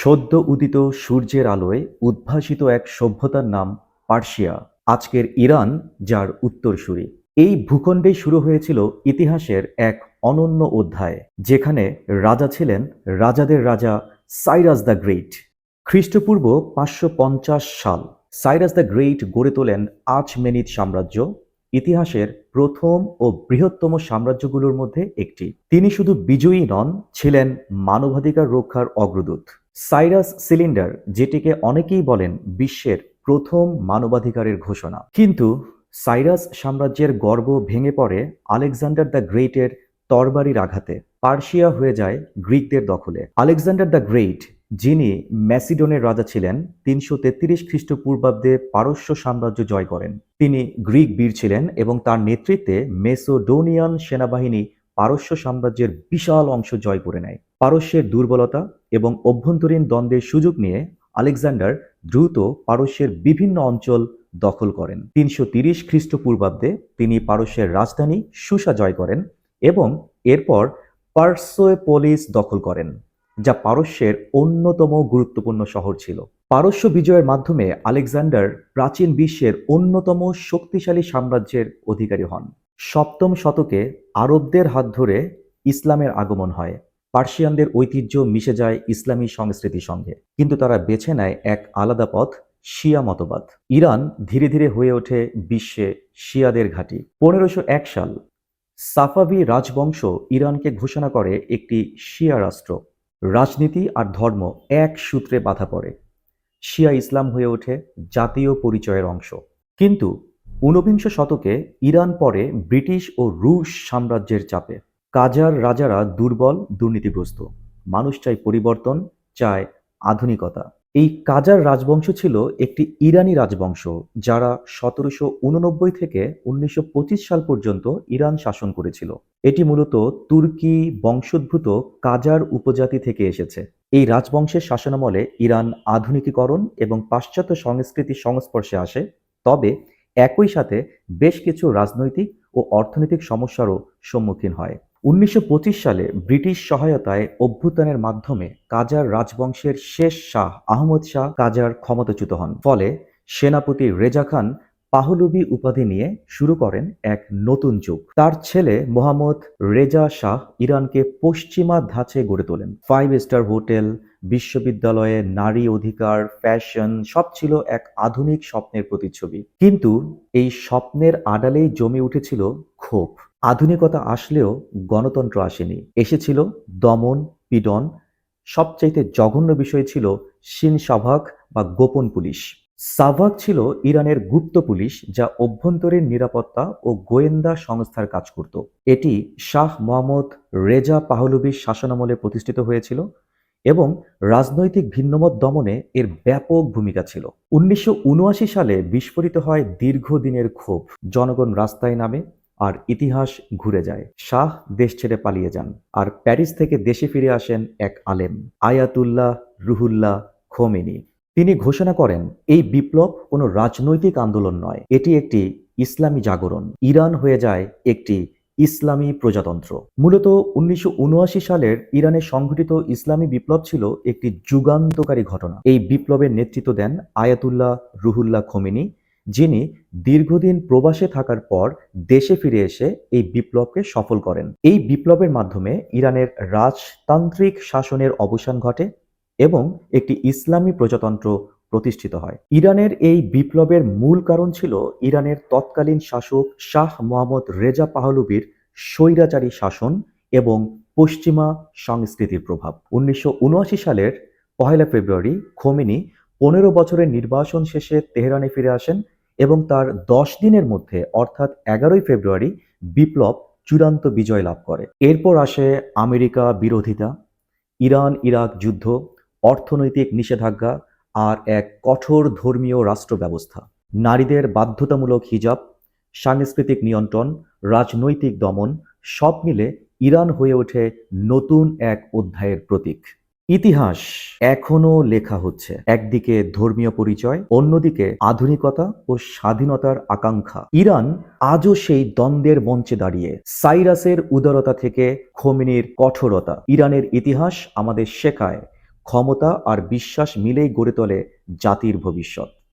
সদ্য উদিত সূর্যের আলোয় উদ্ভাসিত এক সভ্যতার নাম পার্সিয়া আজকের ইরান, যার উত্তরসূরি। এই ভূখণ্ডেই শুরু হয়েছিল ইতিহাসের এক অনন্য অধ্যায়, যেখানে রাজা ছিলেন রাজাদের রাজা সাইরাস দ্য গ্রেট। খ্রিস্টপূর্ব পাঁচশো পঞ্চাশ সাল, সাইরাস দ্য গ্রেট গড়ে তোলেন আচমেনিদ সাম্রাজ্য, ইতিহাসের প্রথম ও বৃহত্তম সাম্রাজ্যগুলোর মধ্যে একটি। তিনি শুধু বিজয়ী নন, ছিলেন মানবাধিকার রক্ষার অগ্রদূত। সাইরাস সিলিন্ডার, যেটিকে অনেকেই বলেন বিশ্বের প্রথম মানবাধিকারের ঘোষণা। কিন্তু সাইরাস সাম্রাজ্যের গর্ব ভেঙে পড়ে আলেকজান্ডার দ্য গ্রেটের তরবারির আঘাতে। পার্সিয়া হয়ে যায় গ্রিকদের দখলে। আলেকজান্ডার দ্য গ্রেট, যিনি ম্যাসিডোনের রাজা ছিলেন, তিনশো তেত্রিশ খ্রিস্টপূর্বাব্দে পারস্য সাম্রাজ্য জয় করেন। তিনি গ্রিক বীর ছিলেন এবং তার নেতৃত্বে মেসোডোনিয়ান সেনাবাহিনী পারস্য সাম্রাজ্যের বিশাল অংশ জয় করে নেয়। পারস্যের দুর্বলতা এবং অভ্যন্তরীণ দ্বন্দ্বের সুযোগ নিয়ে আলেকজান্ডার দ্রুত পারস্যের বিভিন্ন অঞ্চল দখল করেন। তিনশো তিরিশ খ্রিস্টপূর্বাব্দে তিনি পারস্যের রাজধানী সুসা জয় করেন এবং এরপর পার্সোপোলিস দখল করেন, যা পারস্যের অন্যতম গুরুত্বপূর্ণ শহর ছিল। পারস্য বিজয়ের মাধ্যমে আলেকজান্ডার প্রাচীন বিশ্বের অন্যতম শক্তিশালী সাম্রাজ্যের অধিকারী হন। সপ্তম শতকে আরবদের হাত ধরে ইসলামের আগমন হয়। পার্সিয়ানদের ঐতিহ্য মিশে যায় ইসলামী সংস্কৃতির সঙ্গে। কিন্তু তারা বেছে নেয় এক আলাদা পথ, শিয়া মতবাদ। ইরান ধীরে ধীরে হয়ে ওঠে বিশ্বে শিয়াদের ঘাঁটি। পনেরোশো এক সাল, সাফাভি রাজবংশ ইরানকে ঘোষণা করে একটি শিয়া রাষ্ট্র। রাজনীতি আর ধর্ম এক সূত্রে বাধা পড়ে। শিয়া ইসলাম হয়ে ওঠে জাতীয় পরিচয়ের অংশ। কিন্তু ঊনবিংশ শতকে ইরান পরে ব্রিটিশ ও রুশ সাম্রাজ্যের চাপে। কাজার রাজারা দুর্বল, দুর্নীতিগ্রস্ত। মানুষ চায় পরিবর্তন, চায় আধুনিকতা। এই কাজার রাজবংশ ছিল একটি ইরানি রাজবংশ, যারা সতেরোশো উননব্বই থেকে উনিশশো পঁচিশ সাল পর্যন্ত ইরান শাসন করেছিল। এটি মূলত তুর্কি বংশোদ্ভূত কাজার উপজাতি থেকে এসেছে। এই রাজবংশের শাসনামলে ইরান আধুনিকীকরণ এবং পাশ্চাত্য সংস্কৃতির সংস্পর্শে আসে, তবে একই সাথে বেশ কিছু রাজনৈতিক ও অর্থনৈতিক সমস্যারও সম্মুখীন হয়। উনিশশো পঁচিশ সালে ব্রিটিশ সহায়তায় অভ্যুত্থানের মাধ্যমে কাজার রাজবংশের শেষ শাহ আহমদ শাহ কাজার ক্ষমতাচ্যুত হন। ফলে সেনাপতি রেজা খান পাহলুবি উপাধি নিয়ে শুরু করেন এক নতুন যুগ। তার ছেলে মোহাম্মদ রেজা শাহ ইরানকে পশ্চিমা ধাঁচে গড়ে তোলেন। ফাইভ স্টার হোটেল, বিশ্ববিদ্যালয়ে নারী অধিকার, ফ্যাশন, সব ছিল এক আধুনিক স্বপ্নের প্রতিচ্ছবি। কিন্তু এই স্বপ্নের আড়ালেই জমে উঠেছিল ক্ষোভ। আধুনিকতা আসলেও গণতন্ত্র আসেনি। এসেছিল দমন, পীড়ন, সবচাইতে জঘন্য বিষয় ছিল সিন সাভাক বা গোপন পুলিশ। সাভাক ছিল ইরানের গুপ্ত পুলিশ যা অভ্যন্তরীণ নিরাপত্তা ও গোয়েন্দা সংস্থার কাজ করত। এটি শাহ মোহাম্মদ রেজা পাহলবির শাসনামলে প্রতিষ্ঠিত হয়েছিল এবং রাজনৈতিক ভিন্নমত দমনে এর ব্যাপক ভূমিকা ছিল। উনিশশো উনআশি সালে বিস্ফোরিত হয় দীর্ঘদিনের ক্ষোভ। জনগণ রাস্তায় নামে আর ইতিহাস ঘুরে যায়। শাহ দেশ ছেড়ে পালিয়ে যান আর প্যারিস থেকে দেশে ফিরে আসেন এক আলেম, আয়াতুল্লাহ রুহুল্লাহ খোমেনি। তিনি ঘোষণা করেন, এই বিপ্লব কোনো রাজনৈতিক আন্দোলন নয়, এটি একটি ইসলামী জাগরণ। ইরান হয়ে যায় একটি ইসলামী প্রজাতন্ত্র। মূলত উনিশশো উনআশি সালের ইরানে সংঘটিত ইসলামী বিপ্লব ছিল একটি যুগান্তকারী ঘটনা। এই বিপ্লবের নেতৃত্ব দেন আয়াতুল্লাহ রুহুল্লাহ খোমেনি যিনি দীর্ঘদিন প্রবাসে থাকার পর দেশে ফিরে এসে এই বিপ্লবকে সফল করেন। এই বিপ্লবের মাধ্যমে ইরানের রাজতান্ত্রিক শাসনের অবসান ঘটে এবং একটি ইসলামী প্রজাতন্ত্র প্রতিষ্ঠিত হয়। ইরানের এই বিপ্লবের মূল কারণ ছিল ইরানের তৎকালীন শাসক শাহ মোহাম্মদ রেজা পাহলুবির স্বৈরাচারী শাসন এবং পশ্চিমা সংস্কৃতির প্রভাব। উনিশশো উনআশি সালের পহেলা ফেব্রুয়ারি খোমিনি পনেরো বছরের নির্বাসন শেষে তেহরানে ফিরে আসেন এবং তার দশ দিনের মধ্যে, অর্থাৎ এগারোই ফেব্রুয়ারি, বিপ্লব চূড়ান্ত বিজয় লাভ করে। এরপর আসে আমেরিকা বিরোধিতা, ইরান ইরাক যুদ্ধ, অর্থনৈতিক নিষেধাজ্ঞা আর এক কঠোর ধর্মীয় রাষ্ট্র ব্যবস্থা। নারীদের বাধ্যতামূলক হিজাব, সাংস্কৃতিক নিয়ন্ত্রণ, রাজনৈতিক দমন সব মিলে ইরান হয়ে ওঠে নতুন এক অধ্যায়ের প্রতীক। ইতিহাস এখনও লেখা হচ্ছে। একদিকে ধর্মীয় পরিচয়, অন্যদিকে আধুনিকতা ও স্বাধীনতার আকাঙ্ক্ষা। ইরান আজও সেই দ্বন্দ্বের মঞ্চে দাঁড়িয়ে। সাইরাসের উদারতা থেকে খোমিনির কঠোরতা। ইরানের ইতিহাস আমাদের শেখায়, ক্ষমতা আর বিশ্বাস মিলেই গড়ে তোলে জাতির ভবিষ্যৎ।